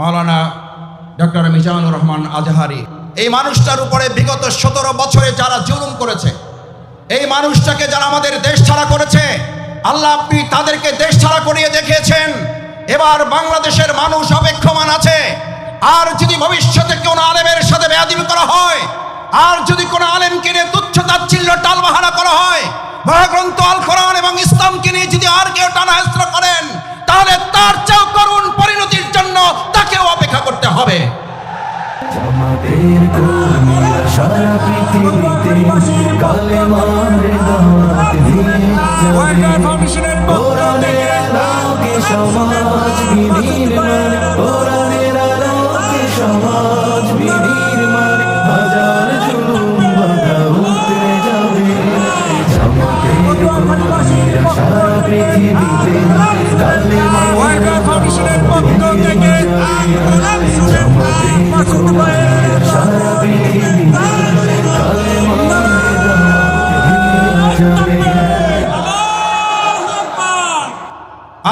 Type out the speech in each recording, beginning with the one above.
মাওলানা doctor Mizanur Rahman Azhari. এই মানুষটার উপরে বিগত সতেরো বছরে যারা জুলুম করেছে, এই মানুষটাকে যারা আমাদের দেশ ছাড়া করেছে, আল্লাহ আপনি তাদেরকে দেশ ছাড়া করিয়ে দেখিয়েছেন। এবার বাংলাদেশের মানুষ অপেক্ষমান আছে। আর যদি ভবিষ্যতে কোনো আলেমের সাথে বেয়াদিবি করা হয়, আর যদি কোনো আলেমকে নিয়ে তুচ্ছ তাচ্ছিল্য টালবাহানা করা হয়, মহাগ্রন্থ আল কোরআন এবং ইসলামকে নিয়ে যদি আর কেউ টানাহেস্ত্র করেন তাহলে তার চেয়েও করুণ পরিণতির জন্য তাকেও অপেক্ষা করতে হবে। কর্মীরা সারা পৃথিবীতে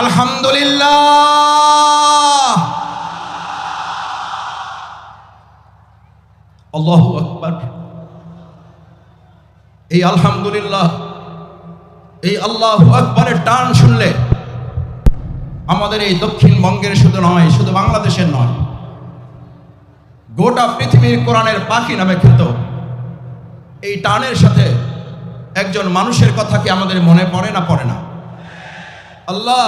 আলহামদুলিল্লাহ। এই আলহামদুলিল্লাহ আল্লাহ টান শুনলে আমাদের এই দক্ষিণবঙ্গের শুধু নয়, শুধু বাংলাদেশের নয়, গোটা পৃথিবীর কোরআনের পাখি নামে খ্যাত। এই টানের সাথে একজন মানুষের কথা কি আমাদের মনে পড়ে না পড়ে না? আল্লাহ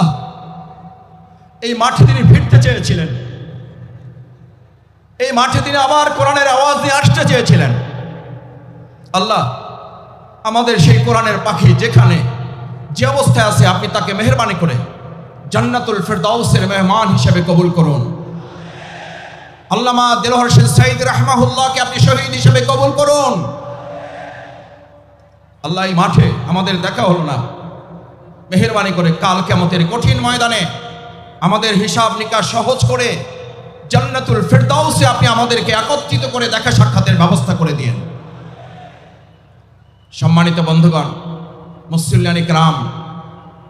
এই মাঠে তিনি ফিরতে চেয়েছিলেন। এই মাঠে তিনি আবার কোরআনের আওয়াজ নিয়ে আসতে চেয়েছিলেন। আল্লাহ, আমাদের সেই কোরআনের পাখি যেখানে যে অবস্থায় আছে, আপনি তাকে মেহরবানি করে জান্নাতুল ফেরদাউসের মেহমান হিসেবে কবুল করুন। আল্লামা দিলহর সাইদ রাহমাহুল্লাহকে আপনি শহীদ হিসেবে কবুল করুন। আল্লাহ এই মাঠে আমাদের দেখা হলো না। মেহরবানি করে কাল কেমতের কঠিন ময়দানে আমাদের হিসাব নিকাশ সহজ করে জান্নাতুল ফেরদাউসে আপনি আমাদেরকে একত্রিত করে দেখা সাক্ষাতের ব্যবস্থা করে দিন সম্মানিত বন্ধুগণ মুসল্লানি গ্রাম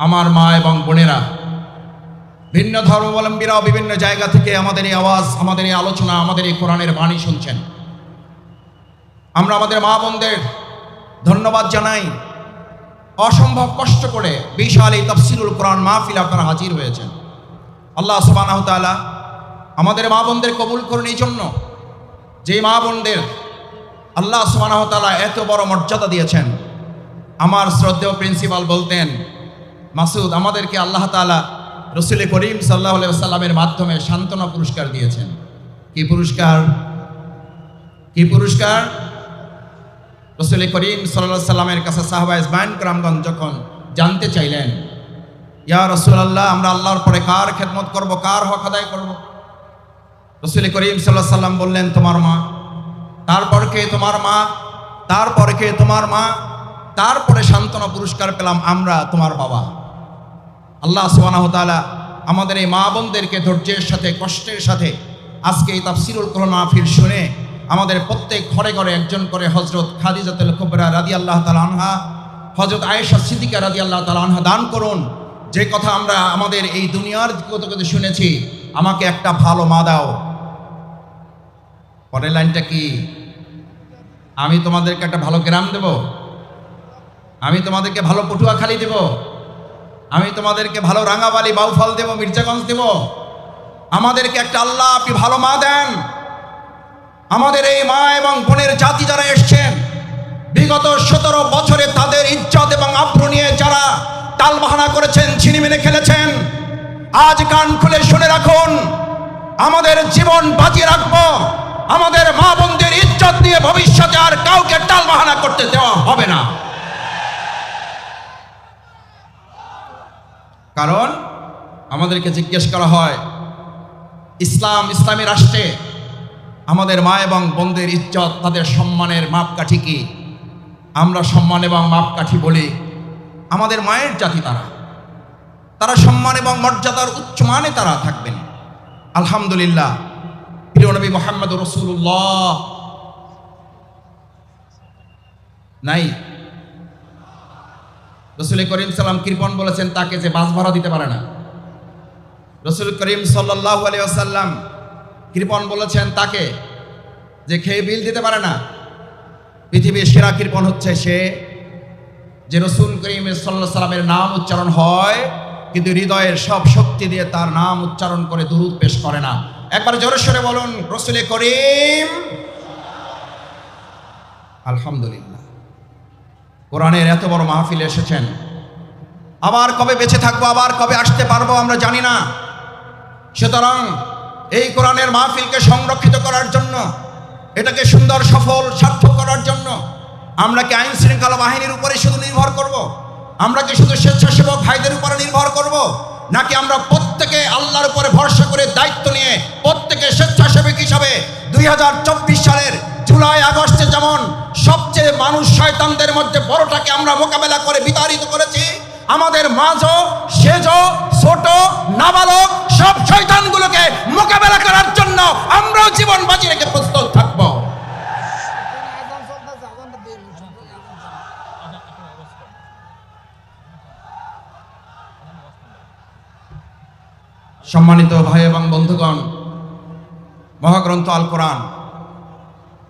আমার মা এবং বোনেরা, ভিন্ন ধর্মাবলম্বীরাও বিভিন্ন জায়গা থেকে আমাদের এই আওয়াজ, আমাদের এই আলোচনা, আমাদের এই কোরআনের বাণী শুনছেন। আমরা আমাদের মা বোনদের ধন্যবাদ জানাই। অসম্ভব কষ্ট করে বিশাল এই তফসিলুল কোরআন মাহফিল আপনারা হাজির হয়েছেন। আল্লাহ সুবাহ আমাদের মা বোনদের কবুল করুন এই জন্য যে মা বোনদের আল্লাহ সুবাহ এত বড় মর্যাদা দিয়েছেন। আমার শ্রদ্ধেয় প্রিন্সিপাল বলতেন, মাসুদ, আমাদেরকে আল্লাহ তাআলা রসুল করিম সাল্লাহ সাল্লামের মাধ্যমে সান্ত্বনা পুরস্কার দিয়েছেন। কি পুরস্কার? কি পুরস্কার? রসুল করিম সাল্লাহ সাল্লামের কাছে সাহবা ইসমাইন করামগঞ্জ যখন জানতে চাইলেন, ইয়া রসুল আল্লাহ আমরা আল্লাহর পরে কার খেদমত করব, কার হক আদায় করব? রসুল করিম সাল্লাহ সাল্লাম বললেন, তোমার মা। তারপর কে? তোমার মা? তারপর কে? তোমার মা? তারপরে সান্ত্বনা পুরস্কার পেলাম আমরা, তোমার বাবা। আল্লাহ সুবাহ তাআলা আমাদের এই মা বোনদেরকে ধৈর্যের সাথে, কষ্টের সাথে আজকে এই তাফসিরুল কোরআন মাহফিল শুনে আমাদের প্রত্যেক ঘরে ঘরে একজন করে হজরত খাদিজাতুল কুবরা রাদি আল্লাহ তালা আনহা হজরত আয়েশা সিদ্দিকা রাদি আল্লাহ তালা আনহা দান করুন। যে কথা আমরা আমাদের এই দুনিয়ার কত কত শুনেছি, আমাকে একটা ভালো মা দাও। পরের লাইনটা কি? আমি তোমাদেরকে একটা ভালো গ্রাম দেব? আমি তোমাদেরকে ভালো পটুয়াখালী দেব। আমি তোমাদেরকে ভালো রাঙাবালি বাউফল দেব, মির্জাগঞ্জ দেব। আমাদেরকে একটা আল্লাহ আপনি ভালো মা দেন। আমাদের এই মা এবং বোনের জাতি যারা এসছেন, বিগত সতেরো বছরে তাদের ইজ্জত এবং আব্রু নিয়ে যারা টালবাহানা করেছেন ছিনিমিনে খেলেছেন, আজ কান খুলে শুনে রাখুন, আমাদের জীবন বাঁচিয়ে রাখব। আমাদের মা বোনদের ইজ্জত নিয়ে ভবিষ্যতে আর কাউকে টালবাহানা করতে দেওয়া হবে না। কারণ আমাদেরকে জিজ্ঞেস করা হয়, ইসলাম ইসলামী রাষ্ট্রে আমাদের মা এবং বোনদের ইজ্জত, তাদের সম্মানের মাপকাঠি কি? আমরা সম্মান এবং মাপকাঠি বলি, আমাদের মায়ের জাতি তারা। তারা সম্মান এবং মর্যাদার উচ্চ মানে তারা থাকবেন। আলহামদুলিল্লাহ, প্রিয় নবী মোহাম্মদ রসুল্লাহ নাই রসুল করিম সাল্লাম কৃপন বলেছেন, তাকে যে বাস ভাড়া দিতে পারে না। রসুল করিম সাল্লাহ আলিয়াল্লাম কৃপন বলেছেন, তাকে যে খেয়ে বিল দিতে পারে না, পৃথিবীর সেরা কৃপন হচ্ছে সে যে রসুল করিম সাল্লাহ সাল্লামের নাম উচ্চারণ হয়, কিন্তু হৃদয়ের সব শক্তি দিয়ে তার নাম উচ্চারণ করে দুরুদ পেশ করে না। একবার জোরে সরে বলুন, রসুলে করিম, আলহামদুলিল্লাহ। কোরআনের এত বড় মাহফিলে এসেছেন আবার কবে বেঁচে থাকব, আবার কবে আসতে পারব আমরা জানি না সুতরাং এই কোরআনের মাহফিলকে সংরক্ষিত করার জন্য, এটাকে সুন্দর, সফল, সার্থক করার জন্য আমরা কি আইন শৃঙ্খলা বাহিনীর উপরে শুধু নির্ভর করব। আমরা কি শুধু স্বেচ্ছাসেবক ভাইদের উপরে নির্ভর করব। নাকি আমরা প্রত্যেকে আল্লাহর উপরে ভরসা করে দায়িত্ব নিয়ে প্রত্যেকে স্বেচ্ছাসেবক হিসাবে দুই হাজার চব্বিশ সালের জুলাই আগস্টে যেমন সবচেয়ে মানুষ শয়তানদের মধ্যে বড়টাকে আমরা মোকাবেলা করে বিতাড়িত করেছি। আমাদের মাঝও সেজ, ছোট, নাবালক সব শয়তানগুলোকে মোকাবেলা করার জন্য আমরাও জীবন বাঁচি রেখে প্রস্তুত থাকব। সম্মানিত ভাই এবং বন্ধুগণ, মহাগ্রন্থ আল কোরআন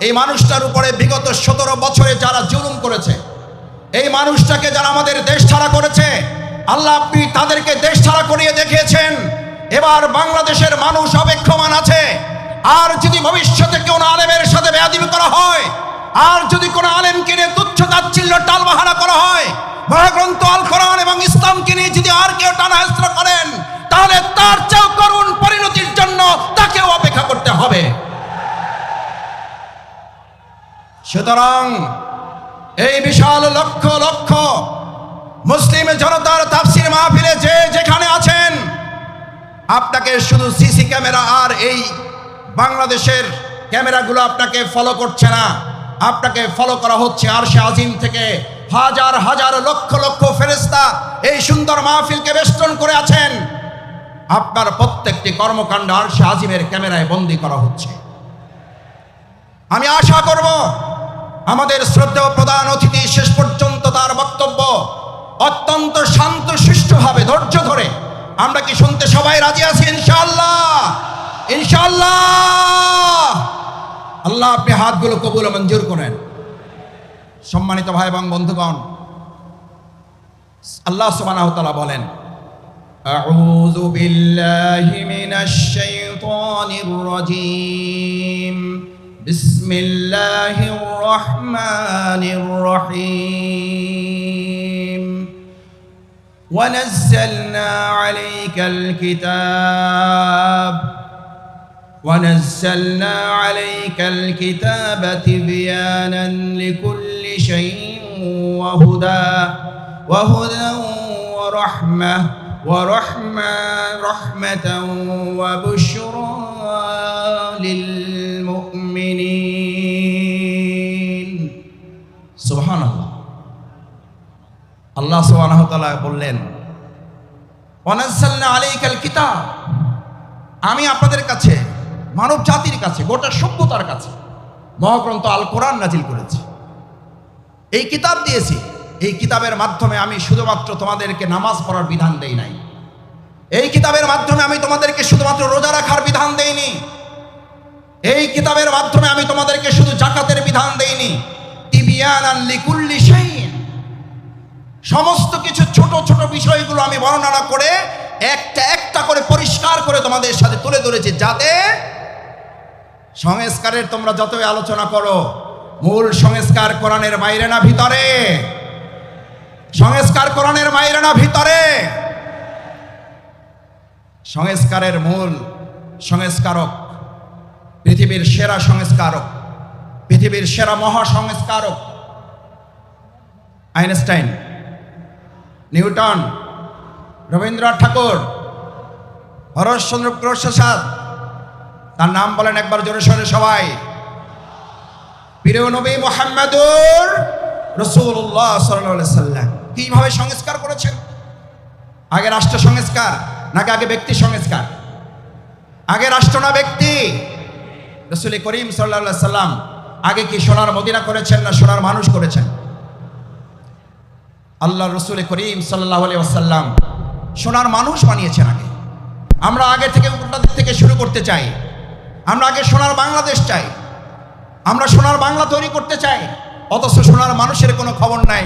এই মানুষটার উপরে বিগত সতেরো বছরে যারা জুলুম করেছে, এই মানুষটাকে যারা আমাদের দেশ ছাড়া করেছে, আল্লাহ আপনি তাদেরকে দেশ ছাড়া করিয়ে দেখিয়েছেন। এবার বাংলাদেশের মানুষ অপেক্ষমান আছে। আর যদি ভবিষ্যতে কোনো আলেমের সাথে বেয়াদিবি করা হয়, আর যদি কোনো আলেমকে নিয়ে তুচ্ছ তাচ্ছিল্য টালবাহানা করা হয়, মহাগ্রন্থ আল কোরআন এবং ইসলামকে নিয়ে যদি আর কেউ টানাহেস্ত্র করেন সুতরাং এই বিশাল লক্ষ লক্ষ মুসলিম জনতার তাফসির মাহফিলে যে যেখানে আছেন, আপনাকে শুধু সিসি ক্যামেরা আর এই বাংলাদেশের ক্যামেরাগুলো আপনাকে ফলো করছে না। আপনাকে ফলো করা হচ্ছে আর সে আজিম থেকে হাজার হাজার লক্ষ লক্ষ ফেরেস্তা এই সুন্দর মাহফিলকে বেষ্টন করে আছেন। আপনার প্রত্যেকটি কর্মকাণ্ড আর সে আজিমের ক্যামেরায় বন্দি করা হচ্ছে। আমি আশা করব আমাদের শ্রদ্ধেয় প্রধান অতিথি শেষ পর্যন্ত তার বক্তব্য অত্যন্ত শান্ত সুষ্ঠুভাবে ধৈর্য ধরে। আমরা কি শুনতে সবাই রাজি আছি? ইনশাল্লাহ ইনশাল্লাহ আল্লাহ আপনি হাতগুলো কবুল মঞ্জুর করেন। সম্মানিত ভাই এবং বন্ধুগণ, আল্লাহ সুবহানাহু ওয়া তাআলা বলেন, আউযু বিল্লাহি মিনাশ শাইতানির রাজীম। بسم الله الرحمن الرحيم ونزلنا عليك الكتاب. ونزلنا عليك الكتاب تبيانا لكل شيء وهدى. وهدى ورحمة. ورحمة رحمة وبشرى আল্লাহ তাআলা বললেন ওয়ানাজ্জালনা আলাইকাল কিতাব। আমি আপনাদের কাছে মানব জাতির কাছে, গোটা সভ্যতার কাছে মহাগ্রন্থ আল কোরআন নাজিল করেছি। এই কিতাব দিয়েছি। এই কিতাবের মাধ্যমে আমি শুধুমাত্র তোমাদেরকে নামাজ পড়ার বিধান দেই নাই। এই কিতাবের মাধ্যমে আমি তোমাদেরকে শুধুমাত্র রোজা রাখার বিধান দেইনি। এই কিতাবের মাধ্যমে আমি তোমাদেরকে শুধু জাকাতের বিধান দেইনি। তিবিয়ানান লিকুল্লি শাইইন। সমস্ত কিছু ছোট ছোট বিষয়গুলো আমি বর্ণনা করে একটা একটা করে পরিষ্কার করে তোমাদের সাথে তুলে ধরেছি যাতে সংস্কারের তোমরা যতই আলোচনা করো, মূল সংস্কার কোরআনের বাইরে না ভিতরে। সংস্কার কোরআনের বাইরে না ভিতরে। সংস্কারের মূল সংস্কারক পৃথিবীর সেরা সংস্কারক, পৃথিবীর সেরা মহা সংস্কারক আইনস্টাইন। নিউটন, রবীন্দ্রনাথ ঠাকুর, হরশ্চন্দ্র প্রসাদ, তার নাম বলেন একবার জোরে সরে সবাই। প্রিয় মোহাম্মদুর রসুল্লাহ সাল্লাহ সাল্লাম। কীভাবে সংস্কার করেছেন? আগে রাষ্ট্র সংস্কার, নাকি আগে ব্যক্তি সংস্কার? আগে রাষ্ট্র না ব্যক্তি? রসুল করিম সাল্লা সাল্লাম আগে কি সোনার মদিনা করেছেন না সোনার মানুষ করেছেন? আল্লাহ রসুল করিম সাল্লাহ আসাল্লাম সোনার মানুষ বানিয়েছেন আগে। আমরা আগে থেকে উপর থেকে শুরু করতে চাই। আমরা আগে সোনার বাংলাদেশ চাই। আমরা সোনার বাংলা তৈরি করতে চাই। অথচ সোনার মানুষের কোনো খবর নাই।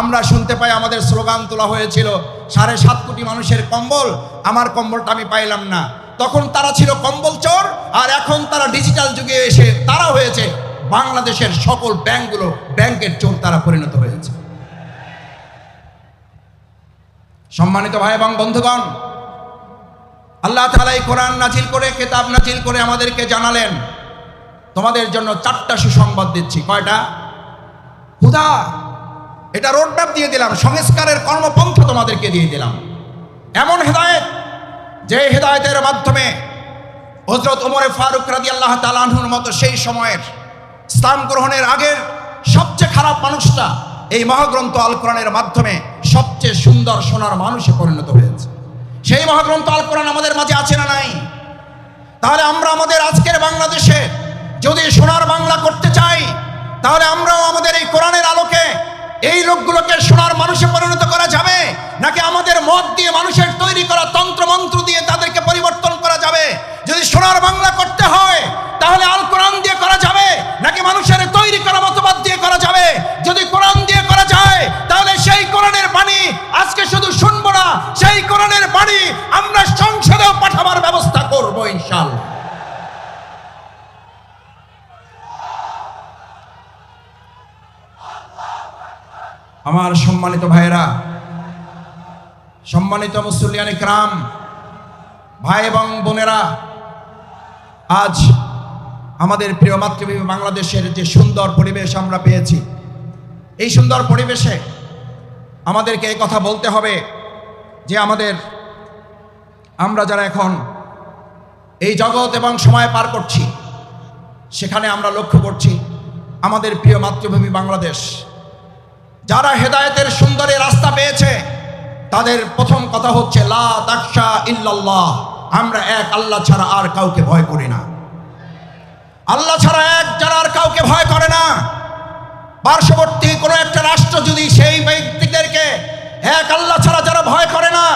আমরা শুনতে পাই আমাদের স্লোগান তোলা হয়েছিল, সাড়ে সাত কোটি মানুষের কম্বল, আমার কম্বলটা আমি পাইলাম না। তখন তারা ছিল কম্বল চোর, আর এখন তারা ডিজিটাল যুগে এসে তারা হয়েছে বাংলাদেশের সকল ব্যাংকগুলো ব্যাংকের চোর তারা পরিণত হয়েছে। সম্মানিত ভাই এবং বন্ধুগণ, আল্লাহ তালা এই কোরআন নাজিল করে, কেতাব নাজিল করে আমাদেরকে জানালেন, তোমাদের জন্য চারটা সুসংবাদ দিচ্ছি। কয়টা? হুদা! এটা রোডম্যাপ দিয়ে দিলাম, সংস্কারের কর্মপন্থা তোমাদেরকে দিয়ে দিলাম। এমন হেদায়েত, যে হেদায়েতের মাধ্যমে হজরত ওমরে ফারুক রাজি আল্লাহ তালাহুর মতো সেই সময়ের ইসলাম গ্রহণের আগের সবচেয়ে খারাপ মানুষটা এই মহাগ্রন্থ আল কোরআনের মাধ্যমে সবচেয়ে সুন্দর সোনার মানুষে পরিণত হয়েছে। সেই মহাগ্রন্থ আল কোরআন আমাদের মাঝে আছে না নাই? তাহলে আমরা আমাদের আজকের বাংলাদেশে যদি সোনার বাংলা করতে চাই, তাহলে আমরাও আমাদের এই কোরআনের আলোকে এই লোকগুলোকে সোনার মানুষে পরিণত করা যাবে? নাকি আমাদের মত দিয়ে মানুষের তৈরি করা তন্ত্র মন্ত্র দিয়ে তাদেরকে পরিবর্তন করা যাবে? যদি সোনার বাংলা করতে হয়, তাহলে আল কোরআন দিয়ে করা যাবে? নাকি মানুষের তৈরি করা মতবাদ দিয়ে করা যাবে? সম্মানিত ভাইয়েরা, সম্মানিত মুসলিয়ানি ক্রাম ভাই এবং বোনেরা, আজ আমাদের প্রিয় মাতৃভূমি বাংলাদেশের যে সুন্দর পরিবেশ আমরা পেয়েছি, এই সুন্দর পরিবেশে আমাদেরকে এই কথা বলতে হবে যে আমাদের, আমরা যারা এখন এই জগৎ এবং সময় পার করছি, সেখানে আমরা লক্ষ্য করছি আমাদের প্রিয় মাতৃভূমি বাংলাদেশ। যারা হেদায়েতের সুন্দরী রাস্তা পেয়েছে, তাদের প্রথম কথা হচ্ছে, লা আমরা এক, আল্লাহ ছাড়া আর কাউকে ভয় করি না। আল্লাহ ছাড়া এক, যারা আর কাউকে ভয় করে না। পার্শ্ববর্তী কোনো একটা রাষ্ট্র যদি সেই ব্যক্তিদেরকে, এক, আল্লাহ ছাড়া যারা ভয় করে না,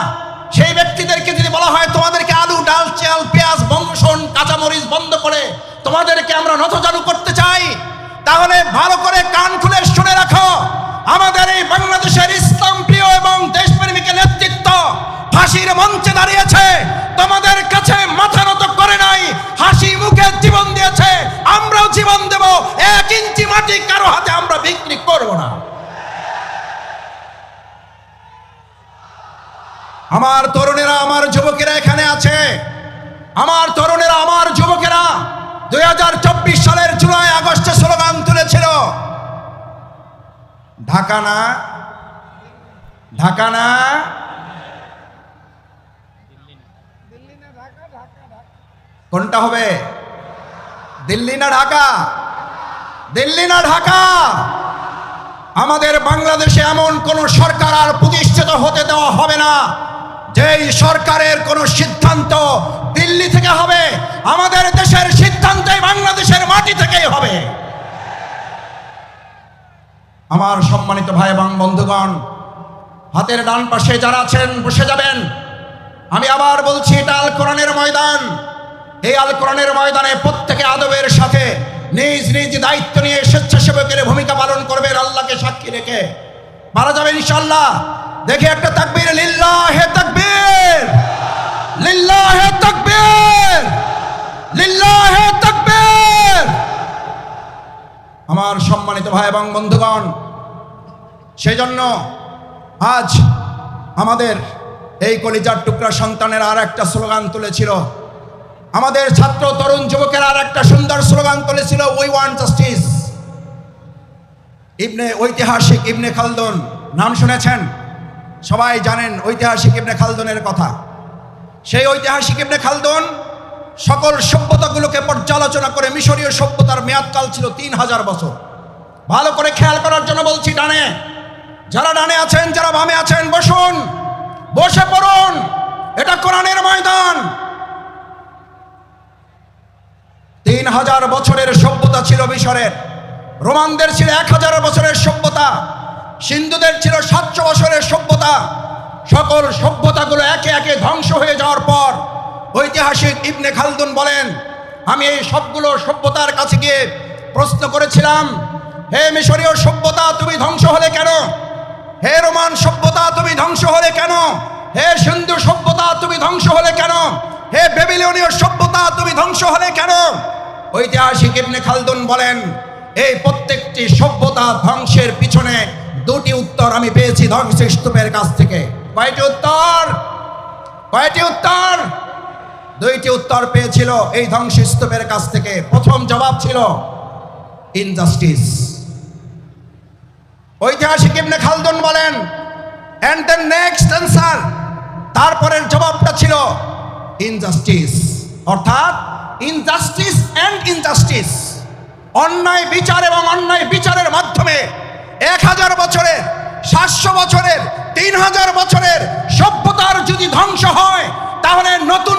সেই ব্যক্তিদেরকে যদি বলা হয়, তোমাদেরকে আলু, ডাল, চাল, পেঁয়াজ বংশন কাঁচামরিচ বন্ধ করে তোমাদেরকে আমরা নথজানু করতে চাই, তাহলে ভালো করে কান খুলে শুনে রাখো। আমাদের এই বাংলাদেশের ইসলাম প্রিয় এবং দেশপ্রেমিকের নেতৃত্ব ফাঁসির মঞ্চে দাঁড়িয়েছে। তোমাদের কাছে মাথা নত করে নাই, হাসি মুখে জীবন দিয়েছে। আমরাও জীবন দেব, এক ইঞ্চি মাটি কারও হাতে আমরা বিক্রি করব না। আমার তরুণেরা, আমার যুবকেরা এখানে আছে। আমার তরুণেরা, আমার যুবকেরা, দুই হাজার চব্বিশ সালের জুলাই আগস্টে স্লোগান তুলেছিল ঢাকা না? ঢাকা না? কোনটা হবে? দিল্লি না ঢাকা? দিল্লি না ঢাকা? আমাদের বাংলাদেশে এমন কোন সরকার আর প্রতিষ্ঠিত হতে দেওয়া হবে না, যেই সরকারের কোন সিদ্ধান্ত দিল্লি থেকে হবে। আমাদের দেশের সিদ্ধান্তই বাংলাদেশের মাটি থেকেই হবে। আমার সম্মানিত ভাই এবং বন্ধুগণ, হাতের ডান পাশে যারা আছেন, বসে যাবেন। আমি আবার বলছি, এটা আল কোরআনের ময়দান। এই আল কোরআনের ময়দানে প্রত্যেকে আদবের সাথে নিজ নিজ দায়িত্ব নিয়ে স্বেচ্ছাসেবকের ভূমিকা পালন করবেন, আল্লাহকে সাক্ষী রেখে। মারা যাবেন ইনশাল্লাহ দেখে একটা তাকবীর আমার সম্মানিত ভাই এবং বন্ধুগণ সেই জন্য আজ আমাদের এই কলিজার টুকরা সন্তানের আর একটা স্লোগান তুলেছিল। আমাদের ছাত্র তরুণ যুবকের আর একটা সুন্দর স্লোগান তুলেছিল উই ওয়ান জাস্টিস ইবনে, ঐতিহাসিক ইবনে খালদুন, নাম শুনেছেন? সবাই জানেন ঐতিহাসিক ইবনে খালদুনের কথা। সেই ঐতিহাসিক ইবনে খালদুন সকল সভ্যতাগুলোকে পর্যালোচনা করে মিশরীয় সভ্যতার মেয়াদকাল ছিল তিন হাজার বছর। ভালো করে খেয়াল করার জন্য বলছি, ডানে। যারা ডানে আছেন, যারা বামে আছেন, বসুন। বসে পড়ুন। এটা কোরআনের ময়দান। তিন হাজার বছরের সভ্যতা ছিল মিশরের। রোমানদের ছিল এক হাজার বছরের সভ্যতা। সিন্ধুদের ছিল সাতশো বছরের সভ্যতা। সকল সভ্যতাগুলো একে একে ধ্বংস হয়ে যাওয়ার পর ঐতিহাসিক ইবনে খালদুন বলেন, আমি এই সবগুলো সভ্যতার কাছে গিয়ে প্রশ্ন করেছিলাম, হে মিশরীয় সভ্যতা তুমি ধ্বংস হলে কেন? হে রোমান সভ্যতা তুমি ধ্বংস হলে কেন? হে সিন্ধু সভ্যতা তুমি ধ্বংস হলে কেন? হে বেবিলনীয় সভ্যতা তুমি ধ্বংস হলে কেন? ঐতিহাসিক ইবনে খালদুন বলেন, এই প্রত্যেকটি সভ্যতা ধ্বংসের পিছনে দুটি উত্তর আমি পেয়েছি ধ্বংসস্তূপের কাছ থেকে। কয়টি উত্তর? কয়টি উত্তর? দুইটি উত্তর পেয়েছিল এই ধ্বংসস্তূপের কাছ থেকে। প্রথম জবাব ছিল ইনজাস্টিস ঐতিহাসিক ইবনে খালদুন বলেন অ্যান্ড দ্য নেক্সট অ্যান্সার তারপরের জবাবটা ছিল ইনজাস্টিস অর্থাৎ ইনজাস্টিস অ্যান্ড ইনজাস্টিস অন্যায় বিচার এবং অন্যায় বিচারের মাধ্যমে এক হাজার বছরের, সাতশো বছরের, তিন হাজার বছরের সভ্যতার যদি ধ্বংস হয়, তাহলে নতুন